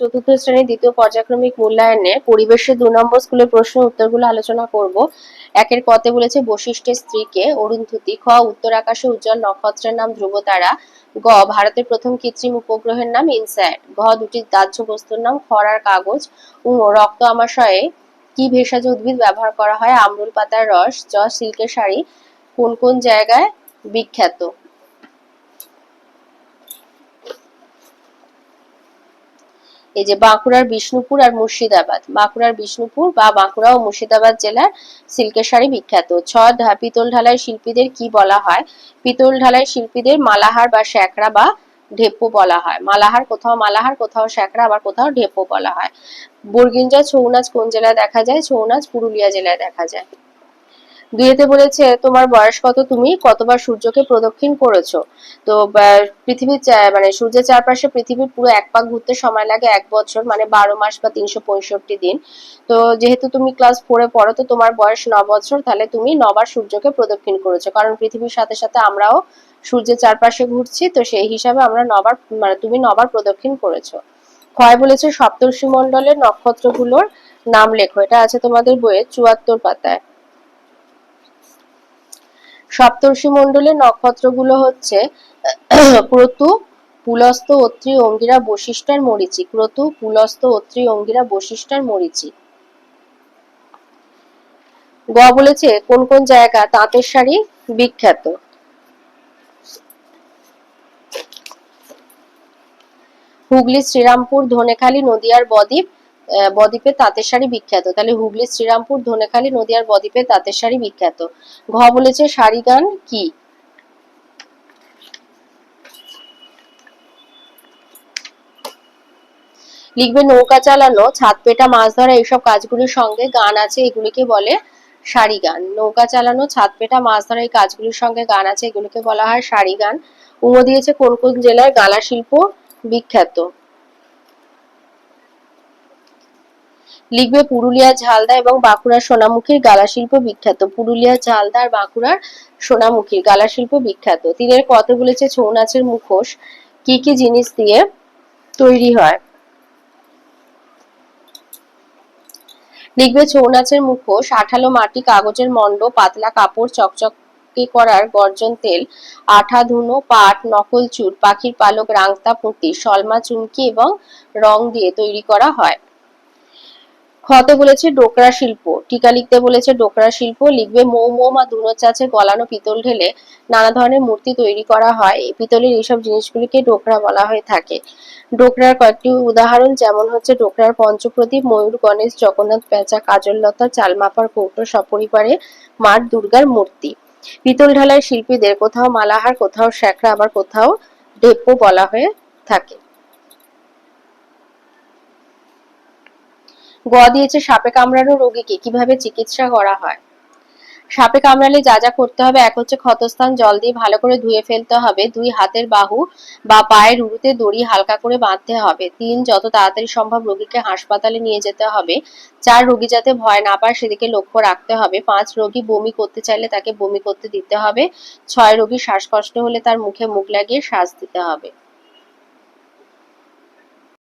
চতুর্থ শ্রেণির দ্বিতীয় পর্যায়ক্রমিক মূল্যায়নে পরিবেশের দু নম্বর স্কুলের প্রশ্ন উত্তরগুলো আলোচনা করব। একের কতে বলেছে, বশিষ্ঠের স্ত্রীকে অরুন্ধতী খ, উত্তর আকাশে উজ্জ্বল নক্ষত্রের নাম ধ্রুবতারা, গ, ভারতের প্রথম কৃত্রিম উপগ্রহের নাম ইনস্যাট, ঘ, দুটি দাহ্য বস্তুর নাম খড় আর কাগজ, উ, রক্ত আমাশয়ে কি ভেষজ উদ্ভিদ ব্যবহার করা হয়, আমরুল পাতার রস, জ, সিল্কের শাড়ি, কোন কোন জায়গায় বিখ্যাত? এই যে বাঁকুড়ার বিষ্ণুপুর আর মুর্শিদাবাদ। বাঁকুড়ার বিষ্ণুপুর বা বাঁকুড়া ও মুর্শিদাবাদ জেলার সিল্কের শাড়ি বিখ্যাত। ছ ঢা- পিতল ঢালাই শিল্পীদের কি বলা হয়? পিতল ঢালাই শিল্পীদের মালাহার বা শ্যাকরা বা ঢেপো বলা হয়। মালাহার কোথাও মালাহার, কোথাও শ্যাকরা আবার কোথাও ঢেপো বলা হয়। বর্গিঞ্জা ছৌ নাচ কোন জেলায় দেখা যায়? ছৌ নাচ পুরুলিয়া জেলায় দেখা যায়। দুইয়েতে বলেছে, তোমার বয়স কত? তুমি কতবার সূর্যকে প্রদক্ষিণ করেছ? তো পৃথিবীর মানে সূর্যের চারপাশে পৃথিবীর পুরো এক পাক ঘুরতে সময় লাগে এক বছর মানে বারো মাস বা তিনশো পঁয়ষট্টি দিন। তো, যেহেতু তুমি ক্লাস ফোরে পড়ো, তো তোমার বয়স ন বছর, তাহলে তুমি নবার সূর্যকে প্রদক্ষিণ করেছ। কারণ পৃথিবীর সাথে সাথে আমরাও সূর্যের চারপাশে ঘুরছি, তো সেই হিসাবে আমরা নবার মানে তুমি নবার প্রদক্ষিণ করেছ। ক্ষয় বলেছে, সপ্তর্ষি মন্ডলের নক্ষত্রগুলোর নাম লেখো। এটা আছে তোমাদের বইয়ে চুয়াত্তর পাতায়। সপ্তর্ষি মণ্ডলের নক্ষত্রগুলো হচ্ছে ক্রতু, পুলস্ত, অত্রি, অঙ্গিরা বশিষ্ঠার মরিচি। ক্রতু, পুলস্ত, অত্রি, অঙ্গিরা বশিষ্ঠার মরিচি। গ বলেছে কোন কোন জায়গা তাঁতের শাড়ি বিখ্যাত? হুগলি, শ্রীরামপুর, ধনেখালী, নদিয়ার বদ্বীপ বদ্বীপে তাঁতের শাড়ি বিখ্যাত। তাহলে হুগলি শ্রীরামপুর, ধনেখালি নদিয়ার বদ্বীপে তাঁতের শাড়ি বিখ্যাত। ঘ বলেছে, শাড়ি গান কি? লিখবে, নৌকা চালানো, ছাদ পেটা, মাছ ধরা, এইসব কাজগুলির সঙ্গে গান আছে, এগুলিকে বলে শাড়ি গান। নৌকা চালানো, ছাদ পেটা, মাছ ধরা, এই কাজগুলির সঙ্গে গান আছে, এগুলিকে বলা হয় শাড়ি গান। উমো দিয়েছে, কোন কোন জেলার গালা শিল্প বিখ্যাত? লিখবে পুরুলিয়া ঝালদা এবং বাঁকুড়ার সোনামুখীর গালা শিল্প বিখ্যাত। পুরুলিয়া ঝালদা আর বাঁকুড়ার সোনামুখীর গালা শিল্প বিখ্যাত। তিনের কত বলেছে ছৌ নাচের মুখোশ। কি কি জিনিস দিয়ে তৈরি হয়? লিখবে ছৌ নাচের মুখোশ, আঠালো মাটি, কাগজের মণ্ড পাতলা কাপড়, চকচকে করার গর্জন তেল, আঠা ধুনো, পাট, নকল চুর, পাখির পালক, রাংতা, পুঁতি সলমা চুমকি এবং রং দিয়ে তৈরি করা হয়। খতে বলেছে ডোকরা শিল্প, টিকা লিখতে বলেছে ডোকরা শিল্প, লিখবে মৌ মোম আর দুনো চাচে গলানো পিতল ঢেলে, নানা ধরনের মূর্তি তৈরি করা হয়। পিতলের এইসব জিনিসগুলিকে ডোকরা বলা হয়ে থাকে। ডোকরার কয়েকটি উদাহরণ যেমন হচ্ছে ডোকরার পঞ্চপ্রদীপ, ময়ূর, গণেশ, জগন্নাথ, পেঁচা কাজললতা চালমাপার কৌটো সপরিবারে মার দুর্গার মূর্তি। পিতল ঢালাই শিল্পীদের কোথাও মালাহার, কোথাও শ্যাকরা আবার কোথাও ঢেপ্পো বলা হয়ে থাকে। গ দিয়েছে সাপে কামড়ানো রোগীকে। কীভাবে চিকিৎসা করা হয়? সাপে কামড়ালে যা যা করতে হবে, এক হচ্ছে ক্ষতস্থান, জল দিয়ে ভালো করে ধুয়ে ফেলতে হবে, দুই হাতের বাহু বা পায়ের উড়ুতে দড়ি হালকা করে বাঁধতে হবে, তিন যত তাড়াতাড়ি সম্ভব রোগীকে হাসপাতালে নিয়ে যেতে হবে, চার রোগী যাতে ভয় না পায় সেদিকে লক্ষ্য রাখতে হবে, পাঁচ রোগী বমি করতে চাইলে তাকে বমি করতে দিতে হবে, ছয় রোগী শ্বাসকষ্ট হলে তার মুখে মুখ লাগিয়ে শ্বাস দিতে হবে।